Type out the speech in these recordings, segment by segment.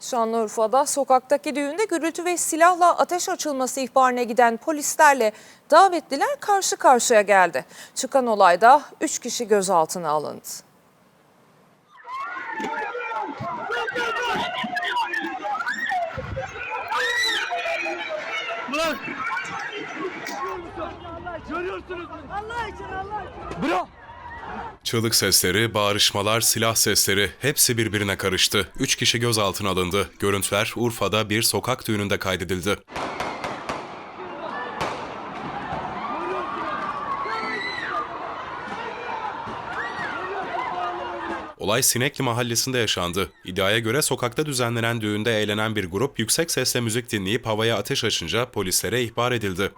Şanlıurfa'da sokaktaki düğünde gürültü ve silahla ateş açılması ihbarına giden polislerle davetliler karşı karşıya geldi. Çıkan olayda 3 kişi gözaltına alındı. Bırak. Görüyorsunuz. Allah için Allah için. Bırak. Çığlık sesleri, bağırışmalar, silah sesleri hepsi birbirine karıştı. Üç kişi gözaltına alındı. Görüntüler Urfa'da bir sokak düğününde kaydedildi. Olay Sinekli mahallesinde yaşandı. İddiaya göre sokakta düzenlenen düğünde eğlenen bir grup yüksek sesle müzik dinleyip havaya ateş açınca polislere ihbar edildi.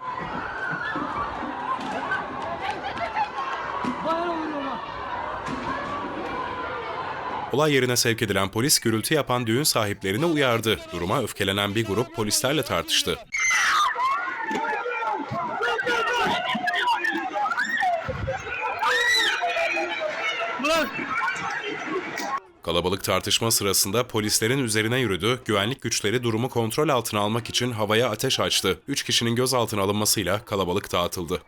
Olay yerine sevk edilen polis gürültü yapan düğün sahiplerini uyardı. Duruma öfkelenen bir grup polislerle tartıştı. Kalabalık tartışma sırasında polislerin üzerine yürüdü, güvenlik güçleri durumu kontrol altına almak için havaya ateş açtı. Üç kişinin gözaltına alınmasıyla kalabalık dağıtıldı.